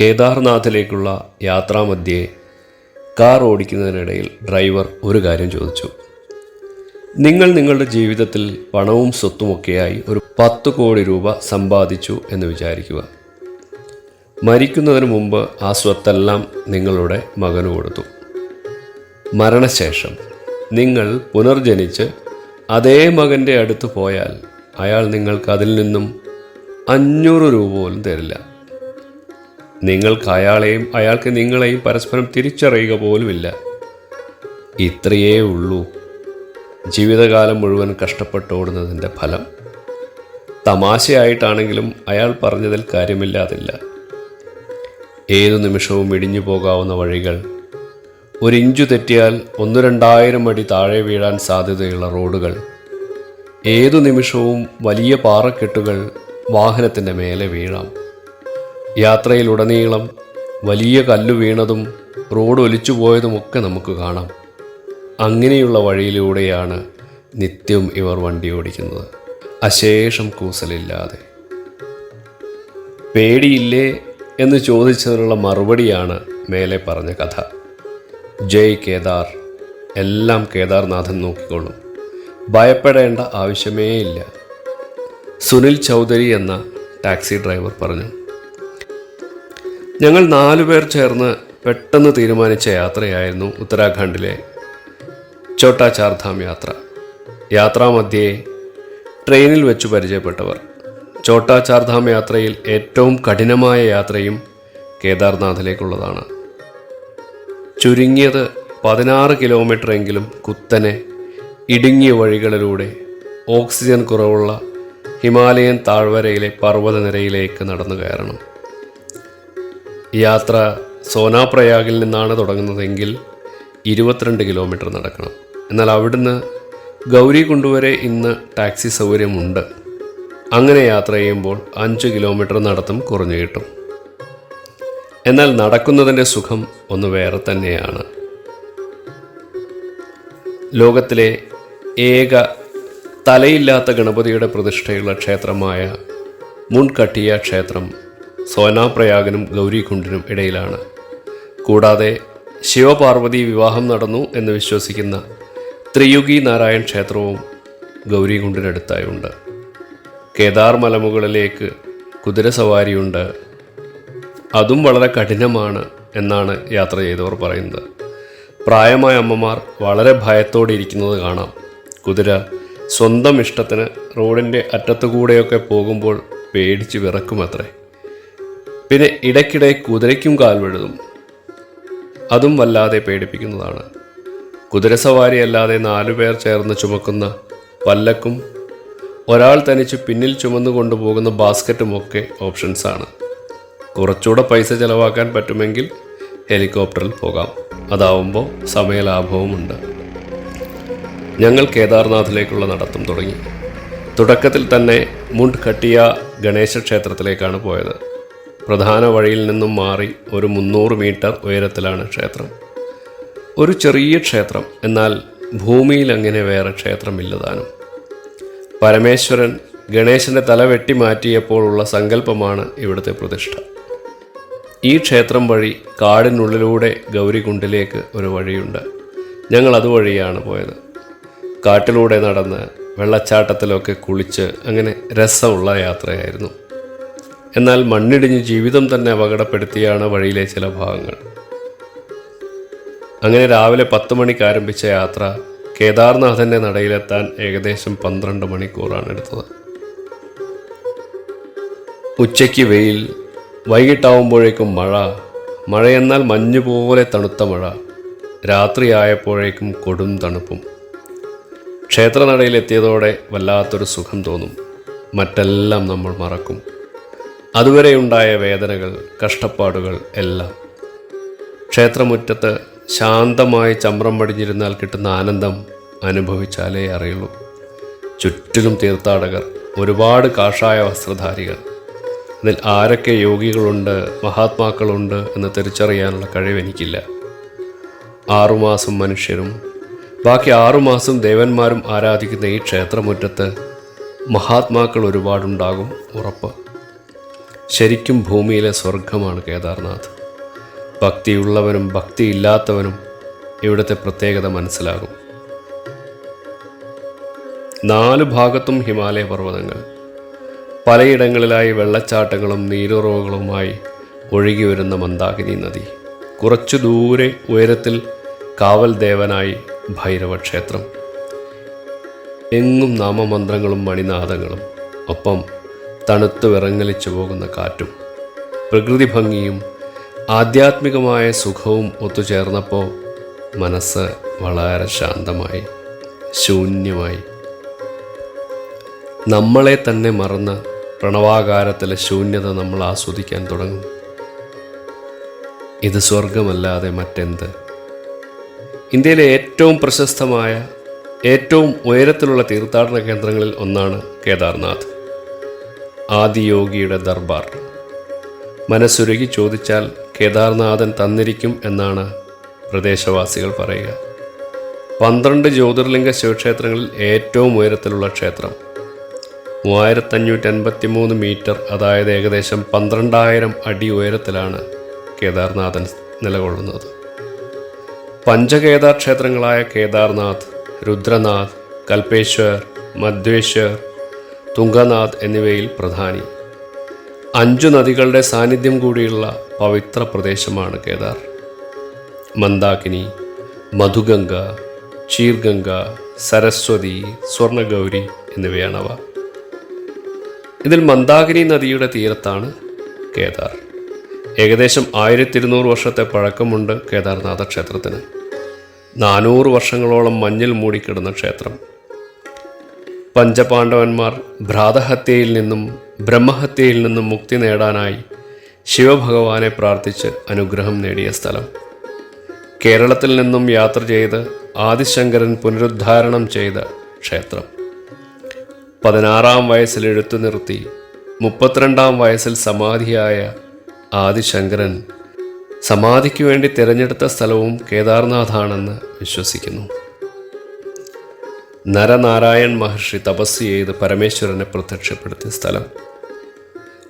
കേദാർനാഥിലേക്കുള്ള യാത്രാമധ്യേ car ഓടിക്കുന്നതിനിടയിൽ driver ഒരു കാര്യം ചോദിച്ചു. നിങ്ങൾ നിങ്ങളുടെ ജീവിതത്തിൽ പണവും സ്വത്തുമൊക്കെയായി ഒരു പത്ത് കോടി രൂപ സമ്പാദിച്ചു എന്ന് വിചാരിക്കുക. മരിക്കുന്നതിന് മുമ്പ് ആ സ്വത്തെല്ലാം നിങ്ങളുടെ മകന് കൊടുത്തു. മരണശേഷം നിങ്ങൾ പുനർജനിച്ച് അതേ മകന്റെ അടുത്ത് പോയാൽ അയാൾ നിങ്ങൾക്ക് അതിൽ നിന്നും അഞ്ഞൂറ് രൂപ പോലും തരില്ല. നിങ്ങൾക്ക് അയാളെയും അയാൾക്ക് നിങ്ങളെയും പരസ്പരം തിരിച്ചറിയുക പോലുമില്ല. ഇത്രയേ ഉള്ളൂ ജീവിതകാലം മുഴുവൻ കഷ്ടപ്പെട്ടോടുന്നതിന്റെ ഫലം. തമാശയായിട്ടാണെങ്കിലും അയാൾ പറഞ്ഞതിൽ കാര്യമില്ലാതില്ല. ഏതു നിമിഷവും ഇടിഞ്ഞു പോകാവുന്ന വഴികൾ. ഒരിഞ്ചു തെറ്റിയാൽ ഒന്ന് രണ്ടായിരം അടി താഴെ വീഴാൻ സാധ്യതയുള്ള റോഡുകൾ. ഏതു നിമിഷവും വലിയ പാറക്കെട്ടുകൾ വാഹനത്തിന്റെ മേലെ വീഴാം. യാത്രയിലുടനീളം വലിയ കല്ല് വീണതും റോഡ് ഒലിച്ചു പോയതുമൊക്കെ നമുക്ക് കാണാം. അങ്ങനെയുള്ള വഴിയിലൂടെയാണ് നിത്യം ഇവർ വണ്ടി ഓടിക്കുന്നത്. അശേഷം കൂസലില്ലാതെ. പേടിയില്ലേ എന്ന് ചോദിച്ചതിനുള്ള മറുപടിയാണ് മേലെ പറഞ്ഞ കഥ. ജയ് കേദാർ എല്ലാം കേദാർനാഥൻ നോക്കിക്കൊള്ളും ഭയപ്പെടേണ്ട ആവശ്യമേയില്ല. സുനിൽ ചൗധരി എന്ന ടാക്സി ഡ്രൈവർ പറഞ്ഞു. ഞങ്ങൾ നാലുപേർ ചേർന്ന് പെട്ടെന്ന് തീരുമാനിച്ച യാത്രയായിരുന്നു ഉത്തരാഖണ്ഡിലെ ചോട്ടാ ചാർധാം യാത്ര. യാത്രാമധ്യേ ട്രെയിനിൽ വെച്ച് പരിചയപ്പെട്ടവർ. ചോട്ടാ ചാർധാം യാത്രയിൽ ഏറ്റവും കഠിനമായ യാത്രയും കേദാർനാഥിലേക്കുള്ളതാണ്. ചുരുങ്ങിയത് പതിനാറ് കിലോമീറ്റർ എങ്കിലും കുത്തനെ ഇടുങ്ങിയ വഴികളിലൂടെ ഓക്സിജൻ കുറവുള്ള ഹിമാലയൻ താഴ്വരയിലെ പർവതനിരയിലേക്ക് നടന്നു കയറണം. യാത്ര സോനാപ്രയാഗിൽ നിന്നാണ് തുടങ്ങുന്നതെങ്കിൽ ഇരുപത്തിരണ്ട് കിലോമീറ്റർ നടക്കണം. എന്നാൽ അവിടുന്ന് ഗൗരികുണ്ട് വരെ ഇന്ന് ടാക്സി സൗകര്യമുണ്ട്. അങ്ങനെ യാത്ര ചെയ്യുമ്പോൾ അഞ്ച് കിലോമീറ്റർ നടത്തം കുറഞ്ഞു കിട്ടും. എന്നാൽ നടക്കുന്നതിന്റെ സുഖം ഒന്ന് വേറെ തന്നെയാണ്. ലോകത്തിലെ ഏക തലയില്ലാത്ത ഗണപതിയുടെ പ്രതിഷ്ഠയുള്ള ക്ഷേത്രമായ മുൻകട്ടിയ ക്ഷേത്രം സോനാപ്രയാഗനും ഗൗരികുണ്ടിനും ഇടയിലാണ്. കൂടാതെ ശിവപാർവതി വിവാഹം നടന്നു എന്ന് വിശ്വസിക്കുന്ന ത്രിയുഗി നാരായൺ ക്ഷേത്രവും ഗൗരികുണ്ടിനടുത്തായുണ്ട്. കേദാർ മലമുകളിലേക്ക് കുതിരസവാരിയുണ്ട് അതും വളരെ കഠിനമാണ് എന്നാണ് യാത്ര ചെയ്തവർ പറയുന്നത്. പ്രായമായ അമ്മമാർ വളരെ ഭയത്തോടെ ഇരിക്കുന്നത് കാണാം. കുതിര സ്വന്തം ഇഷ്ടത്തിന് റോഡിന്റെ അറ്റത്തുകൂടെയൊക്കെ പോകുമ്പോൾ പേടിച്ച് വിറക്കുമത്രേ. പിന്നെ ഇടയ്ക്കിടെ കുതിരയ്ക്കും കാൽ വഴുതും അതും വല്ലാതെ പേടിപ്പിക്കുന്നതാണ്. കുതിരസവാരി അല്ലാതെ നാലുപേർ ചേർന്ന് ചുമക്കുന്ന പല്ലക്കും ഒരാൾ തനിച്ച് പിന്നിൽ ചുമന്നു കൊണ്ടുപോകുന്ന ബാസ്ക്കറ്റുമൊക്കെ ഓപ്ഷൻസാണ് കുറച്ചുകൂടെ പൈസ ചിലവാക്കാൻ പറ്റുമെങ്കിൽ ഹെലികോപ്റ്ററിൽ പോകാം. അതാവുമ്പോൾ സമയലാഭവുമുണ്ട്. ഞങ്ങൾ കേദാർനാഥിലേക്കുള്ള നടത്തം തുടങ്ങി. തുടക്കത്തിൽ തന്നെ മുണ്ട് കട്ടിയ ഗണേശ ക്ഷേത്രത്തിലേക്കാണ് പോയത്. പ്രധാന വഴിയിൽ നിന്നും മാറി ഒരു മുന്നൂറ് മീറ്റർ ഉയരത്തിലാണ് ക്ഷേത്രം. ഒരു ചെറിയ ക്ഷേത്രം എന്നാൽ ഭൂമിയിൽ അങ്ങനെ വേറെ ക്ഷേത്രമില്ലതാനും പരമേശ്വരൻ ഗണേശന്റെ തല വെട്ടി മാറ്റിയപ്പോഴുള്ള സങ്കല്പമാണ് ഇവിടുത്തെ പ്രതിഷ്ഠ. ഈ ക്ഷേത്രം വഴി കാടിനുള്ളിലൂടെ ഗൗരികുണ്ടിലേക്ക് ഒരു വഴിയുണ്ട്. ഞങ്ങൾ അതുവഴിയാണ് പോയത്. കാട്ടിലൂടെ നടന്ന് വെള്ളച്ചാട്ടത്തിലൊക്കെ കുളിച്ച് അങ്ങനെ രസമുള്ള യാത്രയായിരുന്നു. എന്നാൽ മണ്ണിടിഞ്ഞ് ജീവിതം തന്നെ അപകടപ്പെടുത്തിയാണ് വഴിയിലെ ചില ഭാഗങ്ങൾ. അങ്ങനെ രാവിലെ പത്ത് മണിക്ക് ആരംഭിച്ച യാത്ര കേദാർനാഥന്റെ നടയിലെത്താൻ ഏകദേശം പന്ത്രണ്ട് മണിക്കൂറാണ് എടുത്തത്. ഉച്ചയ്ക്ക് വെയിൽ വൈകിട്ടാവുമ്പോഴേക്കും മഴ മഴയെന്നാൽ മഞ്ഞ് പോലെ തണുത്ത മഴ രാത്രിയായപ്പോഴേക്കും കൊടും തണുപ്പും. ക്ഷേത്രനടയിലെത്തിയതോടെ വല്ലാത്തൊരു സുഖം തോന്നും. മറ്റെല്ലാം നമ്മൾ മറക്കും. അതുവരെയുണ്ടായ വേദനകൾ കഷ്ടപ്പാടുകൾ എല്ലാം. ക്ഷേത്രമുറ്റത്ത് ശാന്തമായി ചമ്രം പടിഞ്ഞിരുന്നാൽ കിട്ടുന്ന ആനന്ദം അനുഭവിച്ചാലേ അറിയുള്ളൂ. ചുറ്റിലും തീർത്ഥാടകർ ഒരുപാട് കാഷായ വസ്ത്രധാരികൾ. അതിൽ ആരൊക്കെ യോഗികളുണ്ട് മഹാത്മാക്കളുണ്ട് എന്ന് തിരിച്ചറിയാനുള്ള കഴിവ് എനിക്കില്ല. ആറുമാസം മനുഷ്യരും ബാക്കി ആറുമാസം ദേവന്മാരും ആരാധിക്കുന്ന ഈ ക്ഷേത്രമുറ്റത്ത് മഹാത്മാക്കൾ ഒരുപാടുണ്ടാകും ഉറപ്പ്. ശരിക്കും ഭൂമിയിലെ സ്വർഗമാണ് കേദാർനാഥ്. ഭക്തിയുള്ളവനും ഭക്തിയില്ലാത്തവനും ഇവിടുത്തെ പ്രത്യേകത മനസ്സിലാകും. നാല് ഭാഗത്തും ഹിമാലയ പർവതങ്ങൾ. പലയിടങ്ങളിലായി വെള്ളച്ചാട്ടങ്ങളും നീരുറവുകളുമായി ഒഴുകി വരുന്ന മന്ദാകിനി നദി. കുറച്ചു ദൂരെ ഉയരത്തിൽ കാവൽ ദേവനായി ഭൈരവ ക്ഷേത്രം എങ്ങും നാമമന്ത്രങ്ങളും മണിനാദങ്ങളും ഒപ്പം തണുത്തു വിറങ്ങലിച്ചു പോകുന്ന കാറ്റും പ്രകൃതി ഭംഗിയും ആധ്യാത്മികമായ സുഖവും ഒത്തുചേർന്നപ്പോൾ മനസ്സ് വളരെ ശാന്തമായി ശൂന്യമായി. നമ്മളെ തന്നെ മറന്ന് പ്രണവാകാരത്തിലെ ശൂന്യത നമ്മൾ ആസ്വദിക്കാൻ തുടങ്ങും. ഇത് സ്വർഗമല്ലാതെ മറ്റെന്ത്? ഇന്ത്യയിലെ ഏറ്റവും പ്രശസ്തമായ ഏറ്റവും ഉയരത്തിലുള്ള തീർത്ഥാടന കേന്ദ്രങ്ങളിൽ ഒന്നാണ് കേദാർനാഥ്. ആദിയോഗിയുടെ ദർബാർ. മനസ്സുരുകി ചോദിച്ചാൽ കേദാർനാഥൻ തന്നിരിക്കും എന്നാണ് പ്രദേശവാസികൾ പറയുക. പന്ത്രണ്ട് ജ്യോതിർലിംഗ ശിവക്ഷേത്രങ്ങളിൽ ഏറ്റവും ഉയരത്തിലുള്ള ക്ഷേത്രം. മൂവായിരത്തഞ്ഞൂറ്റി അൻപത്തി മൂന്ന് മീറ്റർ അതായത് ഏകദേശം പന്ത്രണ്ടായിരം അടി ഉയരത്തിലാണ് കേദാർനാഥൻ നിലകൊള്ളുന്നത്. പഞ്ചകേദാർ ക്ഷേത്രങ്ങളായ കേദാർനാഥ് രുദ്രനാഥ് കൽപ്പേശ്വർ മധ്വേശ്വർ തുംഗനാഥ് എന്നിവയിൽ പ്രധാനി. അഞ്ചു നദികളുടെ സാന്നിധ്യം കൂടിയുള്ള പവിത്ര പ്രദേശമാണ് കേദാർ. മന്ദാകിനി മധുഗംഗ ക്ഷീർഗംഗ സരസ്വതി സ്വർണഗൗരി എന്നിവയാണവ. ഇതിൽ മന്ദാകിനി നദിയുടെ തീരത്താണ് കേദാർ. ഏകദേശം ആയിരത്തി ഇരുന്നൂറ് വർഷത്തെ പഴക്കമുണ്ട് കേദാർനാഥ ക്ഷേത്രത്തിന്. നാനൂറ് വർഷങ്ങളോളം മഞ്ഞിൽ മൂടിക്കിടന്ന ക്ഷേത്രം. പഞ്ചപാണ്ഡവന്മാർ ഭ്രാതഹത്യയിൽ നിന്നും ബ്രഹ്മഹത്യയിൽ നിന്നും മുക്തി നേടാനായി ശിവഭഗവാനെ പ്രാർത്ഥിച്ച് അനുഗ്രഹം നേടിയ സ്ഥലം. കേരളത്തിൽ നിന്നും യാത്ര ചെയ്ത് ആദിശങ്കരൻ പുനരുദ്ധാരണം ചെയ്ത ക്ഷേത്രം. പതിനാറാം വയസ്സിൽ എഴുത്തു നിർത്തി മുപ്പത്തിരണ്ടാം വയസ്സിൽ സമാധിയായ ആദിശങ്കരൻ സമാധിക്ക് വേണ്ടി തിരഞ്ഞെടുത്ത സ്ഥലവും കേദാർനാഥാണെന്ന് വിശ്വസിക്കുന്നു. നരനാരായൺ മഹർഷി തപസ് ചെയ്ത് പരമേശ്വരനെ പ്രത്യക്ഷപ്പെടുത്തിയ സ്ഥലം.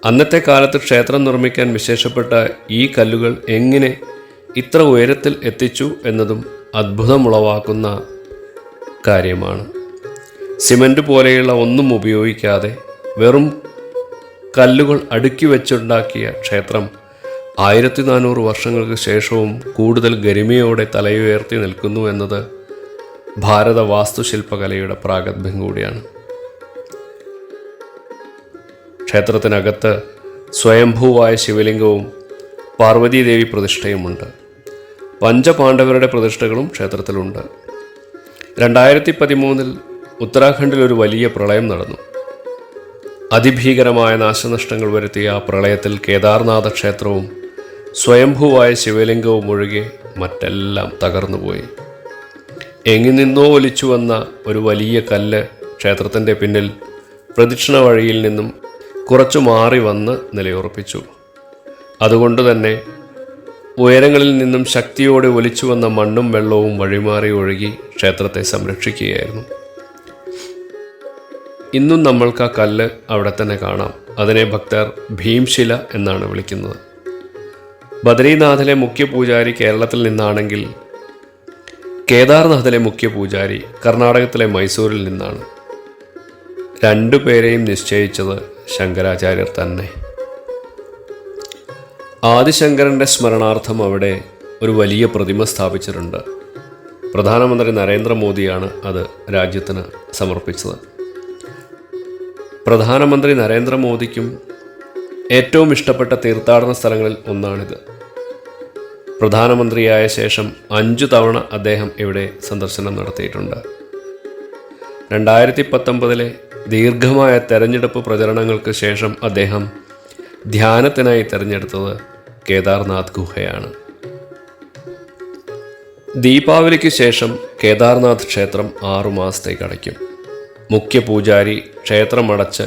അന്നത്തെ കാലത്ത് ക്ഷേത്രം നിർമ്മിക്കാൻ വിശേഷപ്പെട്ട ഈ കല്ലുകൾ എങ്ങനെ ഇത്ര ഉയരത്തിൽ എത്തിച്ചു എന്നതും അത്ഭുതമുളവാക്കുന്ന കാര്യമാണ്. സിമന്റ് പോലെയുള്ള ഒന്നും ഉപയോഗിക്കാതെ വെറും കല്ലുകൾ അടുക്കി വെച്ചുണ്ടാക്കിയ ക്ഷേത്രം ആയിരത്തി നാനൂറ് വർഷങ്ങൾക്ക് ശേഷവും കൂടുതൽ ഗരിമയോടെ തലയുയർത്തി നിൽക്കുന്നു എന്നത് ഭാരത വാസ്തുശില്പകലയുടെ പ്രാഗത്ഭ്യം കൂടിയാണ്. ക്ഷേത്രത്തിനകത്ത് സ്വയംഭൂവായ ശിവലിംഗവും പാർവതീദേവി പ്രതിഷ്ഠയുമുണ്ട്. പഞ്ചപാണ്ഡവരുടെ പ്രതിഷ്ഠകളും ക്ഷേത്രത്തിലുണ്ട്. രണ്ടായിരത്തി പതിമൂന്നിൽ ഉത്തരാഖണ്ഡിൽ ഒരു വലിയ പ്രളയം നടന്നു. അതിഭീകരമായ നാശനഷ്ടങ്ങൾ വരുത്തിയ ആ പ്രളയത്തിൽ കേദാർനാഥ ക്ഷേത്രവും സ്വയംഭൂവായ ശിവലിംഗവും ഒഴികെ മറ്റെല്ലാം തകർന്നുപോയി. എങ്ങി നിന്നോ ഒലിച്ചു വന്ന ഒരു വലിയ കല്ല് ക്ഷേത്രത്തിന്റെ പിന്നിൽ പ്രദക്ഷിണ വഴിയിൽ നിന്നും കുറച്ചു മാറി വന്ന് നിലയുറപ്പിച്ചു. അതുകൊണ്ട് തന്നെ ഉയരങ്ങളിൽ നിന്നും ശക്തിയോടെ ഒലിച്ചു വന്ന മണ്ണും വെള്ളവും വഴിമാറി ഒഴുകി ക്ഷേത്രത്തെ സംരക്ഷിക്കുകയായിരുന്നു. ഇന്നും നമ്മൾക്ക് ആ കല്ല് അവിടെ തന്നെ കാണാം. അതിനെ ഭക്തർ ഭീംശില എന്നാണ് വിളിക്കുന്നത്. ബദ്രീനാഥിലെ മുഖ്യ പൂജാരി കേരളത്തിൽ നിന്നാണെങ്കിൽ കേദാർനാഥിലെ മുഖ്യ പൂജാരി കർണാടകത്തിലെ മൈസൂരിൽ നിന്നാണ്. രണ്ടു പേരെയും നിശ്ചയിച്ചത് ശങ്കരാചാര്യർ തന്നെ. ആദിശങ്കരന്റെ സ്മരണാർത്ഥം അവിടെ ഒരു വലിയ പ്രതിമ സ്ഥാപിച്ചിട്ടുണ്ട്. പ്രധാനമന്ത്രി നരേന്ദ്രമോദിയാണ് അത് രാജ്യത്തിന് സമർപ്പിച്ചത്. പ്രധാനമന്ത്രി നരേന്ദ്രമോദിക്കും ഏറ്റവും ഇഷ്ടപ്പെട്ട തീർത്ഥാടന സ്ഥലങ്ങളിൽ ഒന്നാണിത്. പ്രധാനമന്ത്രിയായ ശേഷം അഞ്ചു തവണ അദ്ദേഹം ഇവിടെ സന്ദർശനം നടത്തിയിട്ടുണ്ട്. രണ്ടായിരത്തി പത്തൊമ്പതിലെ ദീർഘമായ തെരഞ്ഞെടുപ്പ് പ്രചരണങ്ങൾക്ക് ശേഷം അദ്ദേഹം ധ്യാനത്തിനായി തിരഞ്ഞെടുത്തത് കേദാർനാഥ് ഗുഹയാണ്. ദീപാവലിക്ക് ശേഷം കേദാർനാഥ് ക്ഷേത്രം ആറുമാസത്തേക്ക് അടയ്ക്കും. മുഖ്യ പൂജാരി ക്ഷേത്രമടച്ച്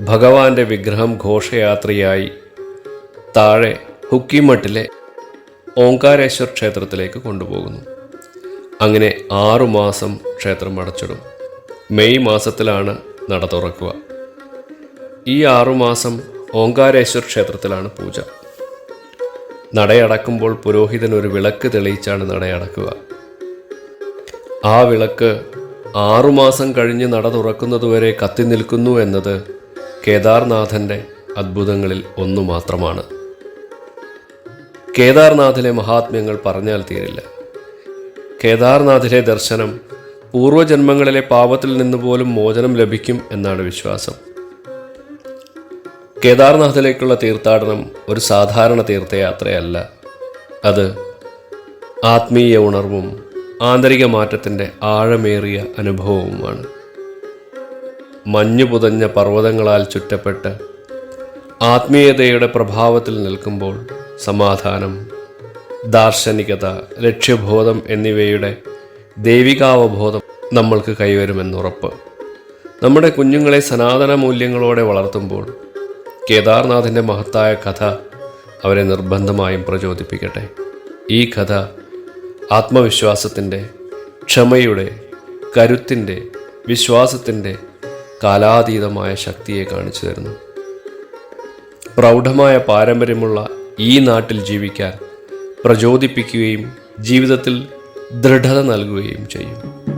ഭഗവാന്റെ വിഗ്രഹം ഘോഷയാത്രയായി താഴെ ഹുക്കിമട്ടിലെ ഓങ്കാരേശ്വർ ക്ഷേത്രത്തിലേക്ക് കൊണ്ടുപോകുന്നു. അങ്ങനെ ആറുമാസം ക്ഷേത്രം അടച്ചിടും. മെയ് മാസത്തിലാണ് നട തുറക്കുക. ഈ ആറുമാസം ഓങ്കാരേശ്വർ ക്ഷേത്രത്തിലാണ് പൂജ. നടയടക്കുമ്പോൾ പുരോഹിതൻ ഒരു വിളക്ക് തെളിയിച്ചാണ് നടയടക്കുക. ആ വിളക്ക് ആറുമാസം കഴിഞ്ഞ് നട തുറക്കുന്നതുവരെ കത്തി നിൽക്കുന്നു എന്നത് കേദാർനാഥന്റെ അത്ഭുതങ്ങളിൽ ഒന്നു മാത്രമാണ്. കേദാർനാഥിലെ മഹാത്മ്യങ്ങൾ പറഞ്ഞാൽ തീരില്ല. കേദാർനാഥിലെ ദർശനം പൂർവജന്മങ്ങളിലെ പാപത്തിൽ നിന്ന് പോലും മോചനം ലഭിക്കും എന്നാണ് വിശ്വാസം. കേദാർനാഥിലേക്കുള്ള തീർത്ഥാടനം ഒരു സാധാരണ തീർത്ഥയാത്രയല്ല. അത് ആത്മീയ ഉണർവും ആന്തരിക മാറ്റത്തിന്റെ ആഴമേറിയ അനുഭവവുമാണ്. മഞ്ഞു പുതഞ്ഞ പർവതങ്ങളാൽ ചുറ്റപ്പെട്ട് ആത്മീയതയുടെ പ്രഭാവത്തിൽ നിൽക്കുമ്പോൾ സമാധാനം ദാർശനികത ലക്ഷ്യബോധം എന്നിവയുടെ ദൈവികാവബോധം നമ്മൾക്ക് കൈവരുമെന്നുറപ്പ്. നമ്മുടെ കുഞ്ഞുങ്ങളെ സനാതന മൂല്യങ്ങളോടെ വളർത്തുമ്പോൾ കേദാർനാഥിന്റെ മഹത്തായ കഥ അവരെ നിർബന്ധമായും പ്രചോദിപ്പിക്കട്ടെ. ഈ കഥ ആത്മവിശ്വാസത്തിന്റെ ക്ഷമയുടെ കരുത്തിന്റെ വിശ്വാസത്തിന്റെ കാലാതീതമായ ശക്തിയെ കാണിച്ചു തരുന്നു. പ്രൗഢമായ പാരമ്പര്യമുള്ള ഈ നാട്ടിൽ ജീവിക്കാൻ പ്രചോദിപ്പിക്കുകയും ജീവിതത്തിൽ ദൃഢത നൽകുകയും ചെയ്യും.